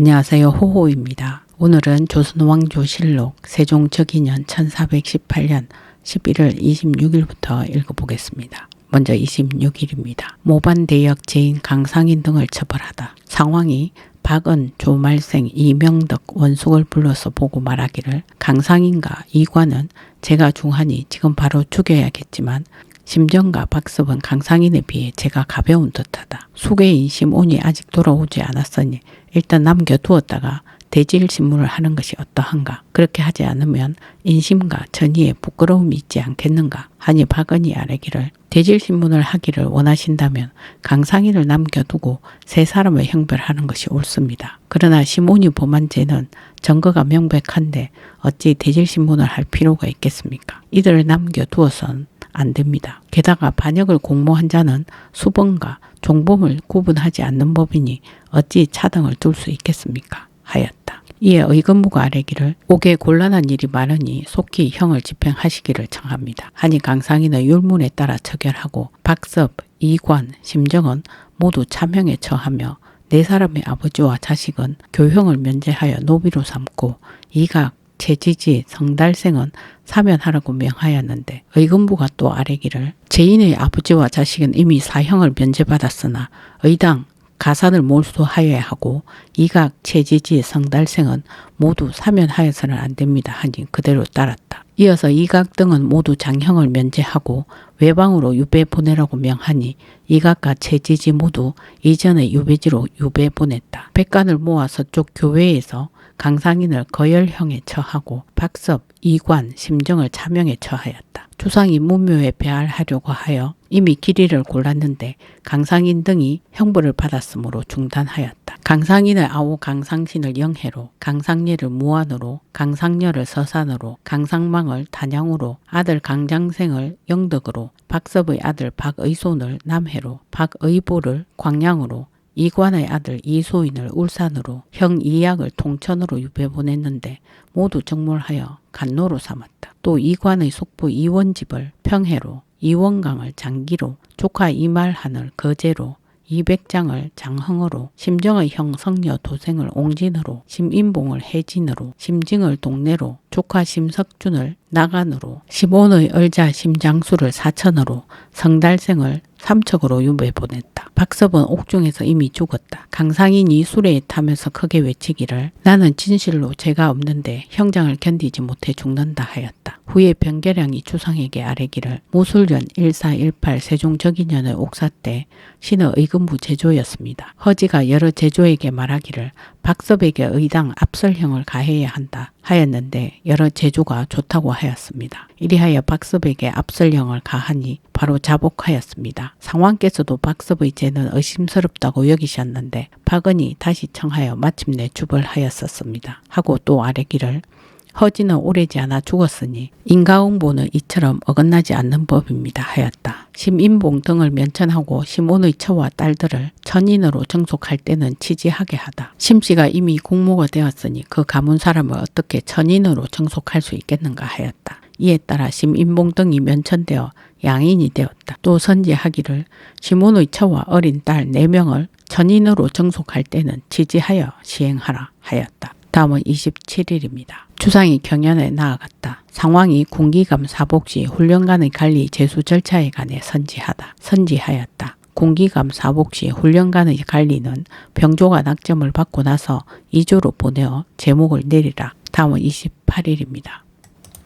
안녕하세요. 호호입니다. 오늘은 조선왕조실록 세종적이년 1418년 11월 26일부터 읽어보겠습니다. 먼저 26일입니다. 모반대역 제인 강상인 등을 처벌하다. 상황이 박은, 조말생, 이명덕, 원숙을 불러서 보고 말하기를 강상인과 이관은 제가 중하니 지금 바로 죽여야겠지만 심정과 박섭은 강상인에 비해 제가 가벼운 듯하다. 수계인 심온이 아직 돌아오지 않았으니 일단 남겨두었다가 대질 신문을 하는 것이 어떠한가. 그렇게 하지 않으면 인심과 전의에 부끄러움이 있지 않겠는가. 하니 박은이 아래기를 대질 신문을 하기를 원하신다면 강상인을 남겨두고 세 사람을 형별하는 것이 옳습니다. 그러나 시몬이 범한 죄는 증거가 명백한데 어찌 대질 신문을 할 필요가 있겠습니까? 이들을 남겨두어선 안 됩니다. 게다가 반역을 공모한 자는 수범과 종범을 구분하지 않는 법이니 어찌 차등을 둘 수 있겠습니까? 하였다. 이에 의금부가 아래기를 옥에 곤란한 일이 많으니 속히 형을 집행하시기를 청합니다. 하니 강상인의 율문에 따라 처결하고 박섭, 이관, 심정은 모두 참형에 처하며 네 사람의 아버지와 자식은 교형을 면제하여 노비로 삼고 이각, 제지지, 성달생은 사면하라고 명하였는데 의금부가 또 아래기를 제인의 아버지와 자식은 이미 사형을 면제받았으나 의당, 가산을 몰수하여야 하고 이각, 체지지, 성달생은 모두 사면하여서는 안 됩니다 하니 그대로 따랐다. 이어서 이각 등은 모두 장형을 면제하고 외방으로 유배 보내라고 명하니 이각과 체지지 모두 이전의 유배지로 유배 보냈다. 백관을 모아 서쪽 교회에서 강상인을 거열형에 처하고 박섭, 이관, 심정을 차명에 처하였다. 주상이 무묘에 배할하려고 하여 이미 길이를 골랐는데 강상인 등이 형벌을 받았으므로 중단하였다. 강상인을 아오 강상신을 영해로, 강상례를 무안으로, 강상녀를 서산으로, 강상망을 단양으로, 아들 강장생을 영덕으로, 박섭의 아들 박의손을 남해로, 박의보를 광양으로, 이관의 아들 이소인을 울산으로 형 이약을 통천으로 유배 보냈는데 모두 정몰하여 간노로 삼았다. 또 이관의 속부 이원집을 평해로 이원강을 장기로 조카 이말한을 거제로 이백장을 장흥으로 심정의 형 성녀 도생을 옹진으로 심인봉을 해진으로 심징을 동내로 조카 심석준을 나간으로 시본의 얼자 심장수를 사천으로 성달생을 삼척으로 유배 보냈다. 박섭은 옥중에서 이미 죽었다. 강상인이 수레에 타면서 크게 외치기를 나는 진실로 죄가 없는데 형장을 견디지 못해 죽는다 하였다. 후에 변계량이 주상에게 아뢰기를 무술년 1418 세종적인년의 옥사 때 신의 의금부 제조였습니다. 허지가 여러 제조에게 말하기를 박섭에게 의당 압설형을 가해야 한다 하였는데 여러 제조가 좋다고 하였습니다. 이리하여 박섭에게 압설형을 가하니 바로 자복하였습니다. 상왕께서도 박섭의 죄는 의심스럽다고 여기셨는데 박은이 다시 청하여 마침내 주벌하였었습니다. 하고 또 아래기를 허지는 오래지 않아 죽었으니 인가응보는 이처럼 어긋나지 않는 법입니다 하였다. 심인봉 등을 면천하고 심온의 처와 딸들을 천인으로 정속할 때는 치지하게 하다. 심씨가 이미 공모가 되었으니 그 가문 사람을 어떻게 천인으로 정속할 수 있겠는가 하였다. 이에 따라 심인봉 등이 면천되어 양인이 되었다. 또 선지하기를 시몬의 처와 어린 딸 4명을 천인으로 정속할 때는 지지하여 시행하라 하였다. 다음은 27일입니다. 주상이 경연에 나아갔다. 상황이 군기감 사복시 훈련관의 관리 제수 절차에 관해 선지하다. 선지하였다. 공기감 사복시 훈련관의 관리는 병조가 낙점을 받고 나서 2조로 보내어 제목을 내리라. 다음은 28일입니다.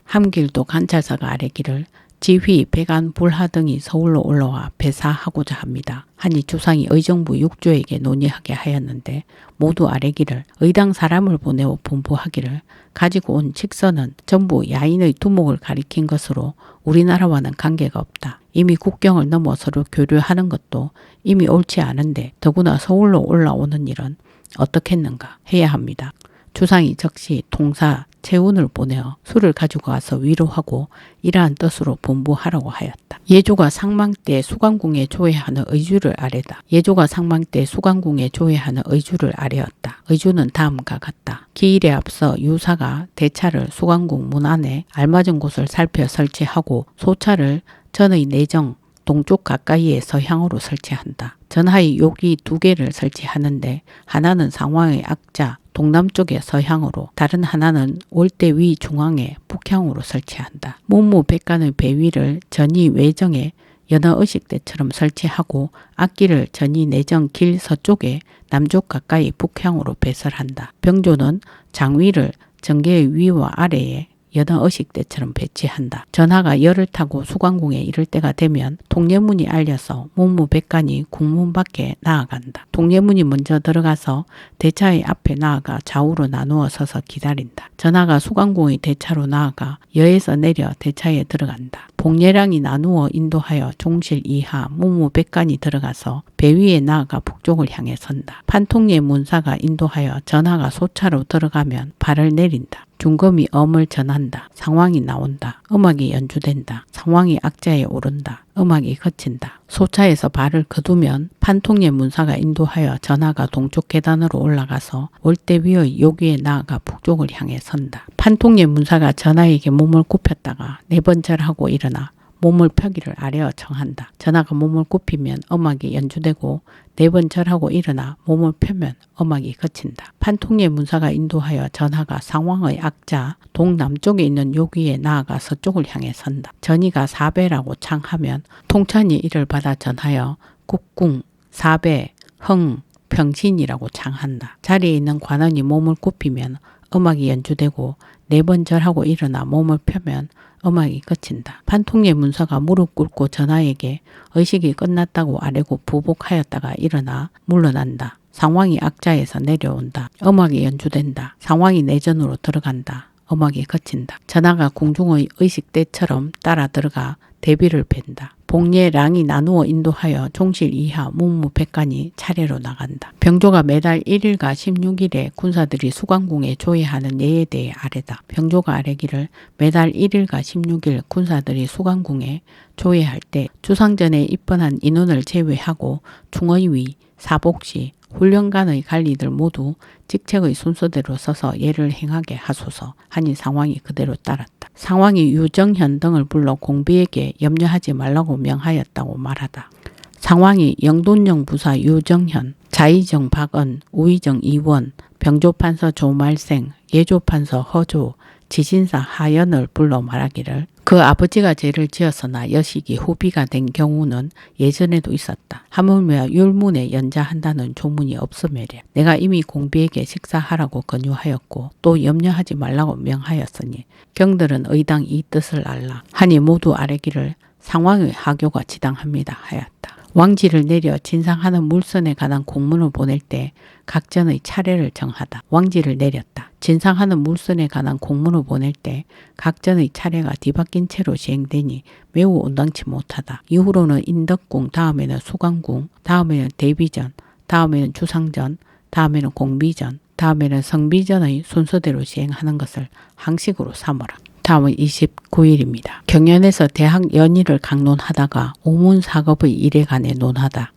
함길도 관찰사가 아래기를 지휘, 백안, 불하 등이 서울로 올라와 배사하고자 합니다. 하니 주상이 의정부 육조에게 논의하게 하였는데 모두 아래기를 의당 사람을 보내어 분부하기를 가지고 온 직선은 전부 야인의 두목을 가리킨 것으로 우리나라와는 관계가 없다. 이미 국경을 넘어 서로 교류하는 것도 이미 옳지 않은데 더구나 서울로 올라오는 일은 어떻겠는가 해야 합니다. 주상이 즉시 통사 재운을 보내어 술을 가지고 와서 위로하고 이러한 뜻으로 본부하라고 하였다. 예조가 상망 때 수강궁에 조회하는 의주를 아래다. 예조가 상망 때 수강궁에 조회하는 의주를 아래었다. 의주는 다음과 같다. 기일에 앞서 유사가 대차를 수강궁 문 안에 알맞은 곳을 살펴 설치하고 소차를 전의 내정 동쪽 가까이에 서 향으로 설치한다. 전하의 욕이 두 개를 설치하는데 하나는 상황의 악자, 동남쪽에 서향으로 다른 하나는 월대 위 중앙에 북향으로 설치한다. 문무 백관의 배위를 전이 외정에 연어 의식대처럼 설치하고 악기를 전이 내정 길 서쪽에 남쪽 가까이 북향으로 배설한다. 병조는 장위를 전개의 위와 아래에 연어 의식대처럼 배치한다. 전하가 열을 타고 수광궁에 이를 때가 되면 동례문이 알려서 문무백관이 국문 밖에 나아간다. 동례문이 먼저 들어가서 대차의 앞에 나아가 좌우로 나누어 서서 기다린다. 전하가 수광궁의 대차로 나아가 여에서 내려 대차에 들어간다. 복례랑이 나누어 인도하여 종실 이하 문무백관이 들어가서 배 위에 나아가 북쪽을 향해 선다. 판통리의 문사가 인도하여 전하가 소차로 들어가면 발을 내린다. 중검이 엄을 전한다. 상황이 나온다. 음악이 연주된다. 상황이 악자에 오른다. 음악이 거친다. 소차에서 발을 거두면 판통의 문사가 인도하여 전하가 동쪽 계단으로 올라가서 월대 위의 요기에 나아가 북쪽을 향해 선다. 판통의 문사가 전하에게 몸을 굽혔다가 네번 절하고 일어나 몸을 펴기를 아래어 청한다. 전하가 몸을 굽히면 음악이 연주되고 네 번 절하고 일어나 몸을 펴면 음악이 거친다. 판통의 문사가 인도하여 전하가 상황의 악자 동남쪽에 있는 요기에 나아가 서쪽을 향해 선다. 전이가 사배라고 창하면 통찬이 이를 받아 전하여 국궁, 사배, 흥, 평신이라고 창한다. 자리에 있는 관원이 몸을 굽히면 음악이 연주되고 네 번 절하고 일어나 몸을 펴면 음악이 그친다. 판통의 문서가 무릎 꿇고 전하에게 의식이 끝났다고 아뢰고 부복하였다가 일어나 물러난다. 상황이 악자에서 내려온다. 음악이 연주된다. 상황이 내전으로 들어간다. 음악이 거친다. 전하가 궁중의 의식대처럼 따라 들어가 대비를 뺀다. 복례랑이 나누어 인도하여 종실 이하 문무백관이 차례로 나간다. 병조가 매달 1일과 16일에 군사들이 수광궁에 조회하는 예에 대해 아래다. 병조가 아래기를 매달 1일과 16일 군사들이 수광궁에 조회할 때 주상전에 입번한 인원을 제외하고 중의위, 사복시, 훈련관의 관리들 모두 직책의 순서대로 서서 예를 행하게 하소서 하니 상황이 그대로 따랐다. 상황이 유정현 등을 불러 공비에게 염려하지 말라고 명하였다고 말하다. 상황이 영돈영 부사 유정현, 자의정 박은, 우의정 이원, 병조판서 조말생, 예조판서 허조, 지신사 하연을 불러 말하기를 그 아버지가 죄를 지었으나 여식이 후비가 된 경우는 예전에도 있었다. 하물며 율문에 연자한다는 조문이 없음에래 내가 이미 공비에게 식사하라고 권유하였고 또 염려하지 말라고 명하였으니 경들은 의당 이 뜻을 알라 하니 모두 아래기를 상황의 하교가 지당합니다 하였다. 왕지를 내려 진상하는 물선에 관한 공문을 보낼 때 각전의 차례를 정하다. 왕지를 내렸다. 진상하는 물선에 관한 공문을 보낼 때 각전의 차례가 뒤바뀐 채로 시행되니 매우 온당치 못하다. 이후로는 인덕궁, 다음에는 수강궁, 다음에는 대비전, 다음에는 주상전, 다음에는 공비전, 다음에는 성비전의 순서대로 시행하는 것을 항식으로 삼어라. 다음은 29일입니다. 경연에서 대학 연의를 강론하다가 오문 사업의 일에 관해 논하다.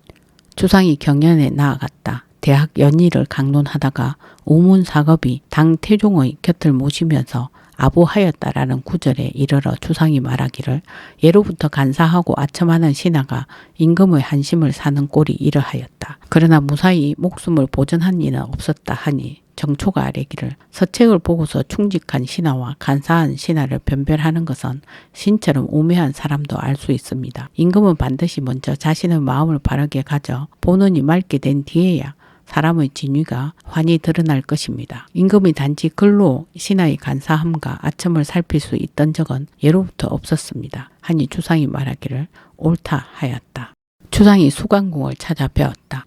주상이 경연에 나아갔다. 대학 연의를 강론하다가 오문 사업이 당 태종의 곁을 모시면서 아부하였다라는 구절에 이르러 주상이 말하기를 예로부터 간사하고 아첨하는 신하가 임금의 한심을 사는 꼴이 이러하였다. 그러나 무사히 목숨을 보전한 이는 없었다 하니 정초가 아래기를 서책을 보고서 충직한 신하와 간사한 신하를 변별하는 것은 신처럼 우매한 사람도 알 수 있습니다. 임금은 반드시 먼저 자신의 마음을 바르게 가져 본원이 맑게 된 뒤에야 사람의 진위가 환히 드러날 것입니다. 임금이 단지 글로 신하의 간사함과 아첨을 살필 수 있던 적은 예로부터 없었습니다. 하니 주상이 말하기를 옳다 하였다. 주상이 수강궁을 찾아 배웠다.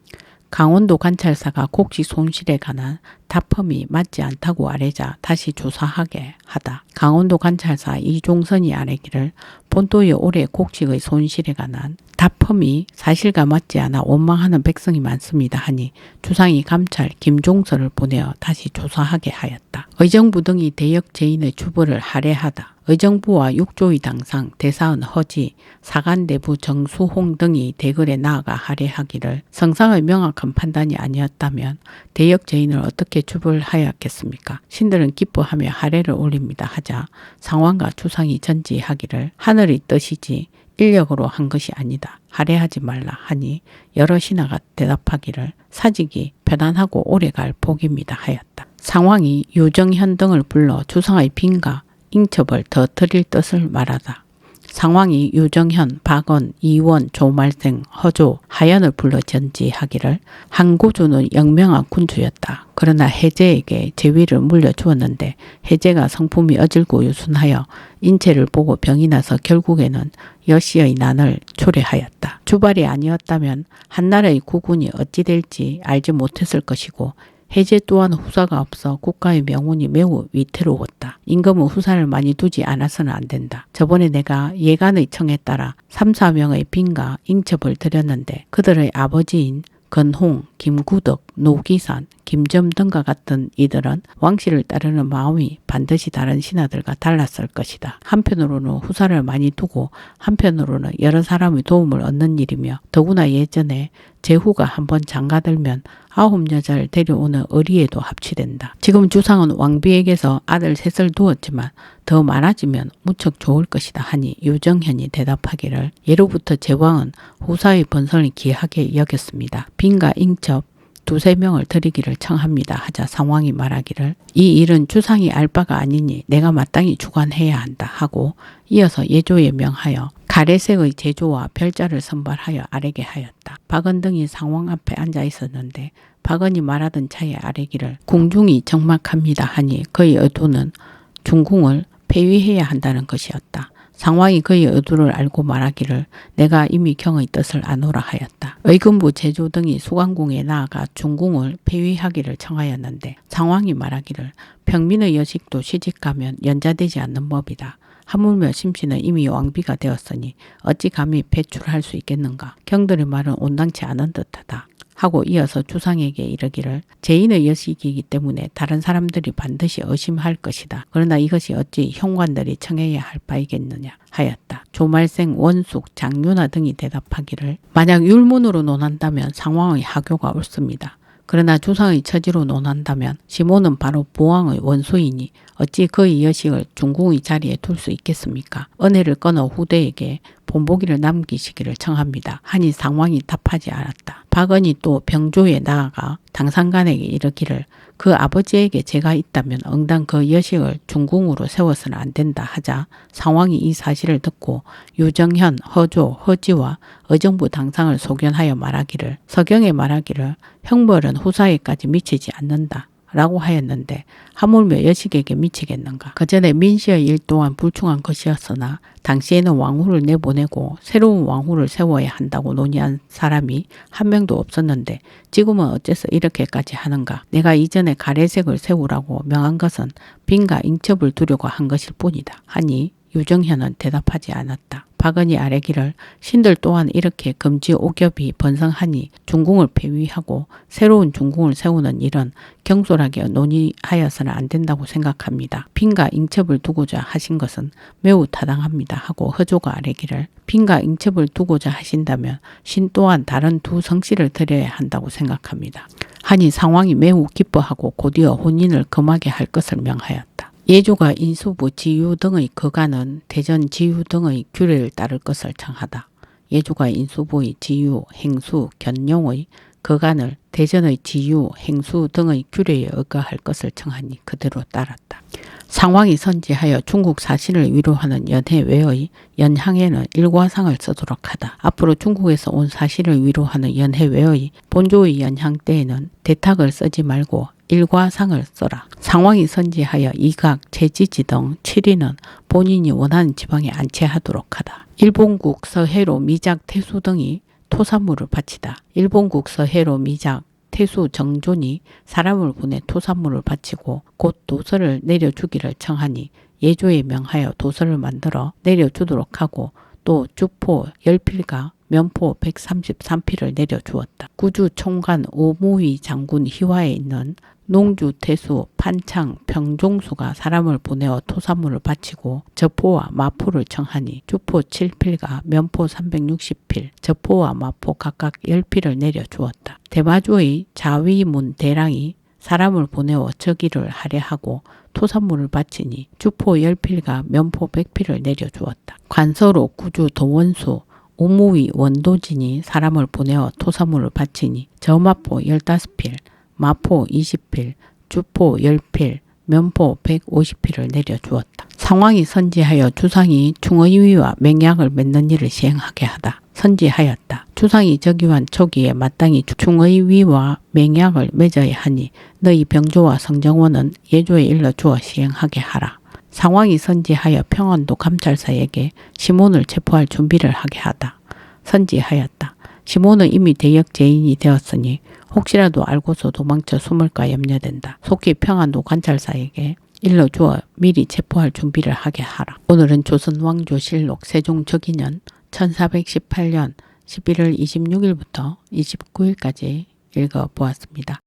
강원도 관찰사가 곡식 손실에 관한 답험이 맞지 않다고 아뢰자 다시 조사하게 하다. 강원도 관찰사 이종선이 아뢰기를 본도의 올해 곡식의 손실에 관한 답험이 사실과 맞지 않아 원망하는 백성이 많습니다 하니 주상이 감찰 김종서를 보내어 다시 조사하게 하였다. 의정부 등이 대역 제인의 주부를 할애하다. 의정부와 육조의 당상 대사은 허지, 사간대부 정수홍 등이 대궐에 나아가 할애하기를 성상의 명확한 판단이 아니었다면 대역 제인을 어떻게 주불하였겠습니까? 신들은 기뻐하며 할애를 올립니다 하자 상황과 주상이 전지하기를 하늘의 뜻이지 인력으로 한 것이 아니다. 할애하지 말라 하니 여러 신하가 대답하기를 사직이 편안하고 오래갈 복입니다 하였다. 상황이 유정현 등을 불러 주상의 빈가 인첩을 더 드릴 뜻을 말하다. 상황이 유정현, 박원, 이원, 조말생, 허조, 하연을 불러 전지하기를 항고주는 영명한 군주였다. 그러나 해제에게 제위를 물려주었는데 해제가 성품이 어질고 유순하여 인체를 보고 병이 나서 결국에는 여씨의 난을 초래하였다. 주발이 아니었다면 한나라의 국군이 어찌 될지 알지 못했을 것이고 해제 또한 후사가 없어 국가의 명운이 매우 위태로웠다. 임금은 후사를 많이 두지 않아서는 안 된다. 저번에 내가 예간의 청에 따라 3, 4명의 빈가 인첩을 드렸는데 그들의 아버지인 건홍, 김구덕, 노기산, 김점 등과 같은 이들은 왕실을 따르는 마음이 반드시 다른 신하들과 달랐을 것이다. 한편으로는 후사를 많이 두고 한편으로는 여러 사람의 도움을 얻는 일이며 더구나 예전에 제후가 한번 장가들면 아홉 여자를 데려오는 의리에도 합치된다. 지금 주상은 왕비에게서 아들 셋을 두었지만 더 많아지면 무척 좋을 것이다 하니 유정현이 대답하기를 예로부터 제왕은 후사의 번성을 귀하게 여겼습니다. 빈가 인첩 두세 명을 드리기를 청합니다 하자 상황이 말하기를 이 일은 주상이 알 바가 아니니 내가 마땅히 주관해야 한다 하고 이어서 예조에 명하여 가래색의 제조와 별자를 선발하여 아래게 하였다. 박은 등이 상왕 앞에 앉아 있었는데 박은이 말하던 차에 아래기를 궁중이 적막합니다 하니 그의 의도는 중궁을 폐위해야 한다는 것이었다. 상왕이 그의 의도를 알고 말하기를 내가 이미 경의 뜻을 아노라 하였다. 의금부 제조 등이 수강궁에 나아가 중궁을 폐위하기를 청하였는데 상왕이 말하기를 평민의 여식도 시집가면 연자되지 않는 법이다. 하물며 심씨는 이미 왕비가 되었으니 어찌 감히 배출할 수 있겠는가. 경들의 말은 온당치 않은 듯하다. 하고 이어서 주상에게 이르기를 제인의 여식이기 때문에 다른 사람들이 반드시 의심할 것이다. 그러나 이것이 어찌 형관들이 청해야 할 바이겠느냐 하였다. 조말생, 원숙, 장윤아 등이 대답하기를 만약 율문으로 논한다면 상황의 하교가 옳습니다. 그러나 주상의 처지로 논한다면 시몬은 바로 보왕의 원수이니 어찌 그의 여식을 중궁의 자리에 둘 수 있겠습니까? 은혜를 끊어 후대에게 본보기를 남기시기를 청합니다. 하니 상왕이 답하지 않았다. 박은이 또 병조에 나아가 당상간에게 이르기를 그 아버지에게 제가 있다면 응당 그 여식을 중궁으로 세워서는 안 된다 하자 상왕이 이 사실을 듣고 유정현, 허조, 허지와 의정부 당상을 소견하여 말하기를 서경에 말하기를 형벌은 후사에까지 미치지 않는다. 라고 하였는데 하물며 여식에게 미치겠는가. 그 전에 민씨의 일 또한 불충한 것이었으나 당시에는 왕후를 내보내고 새로운 왕후를 세워야 한다고 논의한 사람이 한 명도 없었는데 지금은 어째서 이렇게까지 하는가. 내가 이전에 가래색을 세우라고 명한 것은 빈가 인첩을 두려고 한 것일 뿐이다. 하니 유정현은 대답하지 않았다. 박은이 아래기를 신들 또한 이렇게 금지 옥엽이 번성하니 중궁을 폐위하고 새로운 중궁을 세우는 일은 경솔하게 논의하여서는 안 된다고 생각합니다. 빈가 인첩을 두고자 하신 것은 매우 타당합니다 하고 허조가 아래기를 빈가 인첩을 두고자 하신다면 신 또한 다른 두 성씨를 드려야 한다고 생각합니다. 하니 상황이 매우 기뻐하고 곧이어 혼인을 금하게 할 것을 명하였다. 예조가 인수부 지유 등의 거가는 대전 지유 등의 규례를 따를 것을 청하다. 예조가 인수부의 지유, 행수, 견용의 거간을 대전의 지유, 행수 등의 규례에 의거할 것을 청하니 그대로 따랐다. 상황이 선지하여 중국 사신을 위로하는 연해 외의 연향에는 일과상을 쓰도록 하다. 앞으로 중국에서 온 사신을 위로하는 연해 외의 본조의 연향 때에는 대탁을 쓰지 말고 일과 상을 써라. 상황이 선지하여 이각, 제지지 등 7위는 본인이 원하는 지방에 안치하도록 하다. 일본국 서해로 미작 태수 등이 토산물을 바치다. 일본국 서해로 미작 태수 정존이 사람을 보내 토산물을 바치고 곧 도서를 내려주기를 청하니 예조에 명하여 도서를 만들어 내려주도록 하고 또 주포 열필과 면포 133필을 내려주었다. 구주 총관 오무위 장군 희화에 있는 농주, 태수, 판창, 병종수가 사람을 보내어 토산물을 바치고 저포와 마포를 청하니 주포 7필과 면포 360필, 저포와 마포 각각 10필을 내려주었다. 대마주의 자위문 대랑이 사람을 보내어 저기를 할애하고 토산물을 바치니 주포 10필과 면포 100필을 내려주었다. 관서로 구주 도원수, 오무위 원도진이 사람을 보내어 토산물을 바치니 저마포 15필, 마포 20필, 주포 열필, 면포 150필을 내려주었다. 상황이 선지하여 주상이 충의위와 맹약을 맺는 일을 시행하게 하다. 선지하였다. 주상이 즉위한 초기에 마땅히 충의위와 맹약을 맺어야 하니 너희 병조와 성정원은 예조에 일러 주어 시행하게 하라. 상황이 선지하여 평안도 감찰사에게 시몬을 체포할 준비를 하게 하다. 선지하였다. 시몬은 이미 대역 죄인이 되었으니 혹시라도 알고서 도망쳐 숨을까 염려된다. 속히 평안도 관찰사에게 일러 주어 미리 체포할 준비를 하게 하라. 오늘은 조선 왕조실록 세종 적인년 1418년 11월 26일부터 29일까지 읽어보았습니다.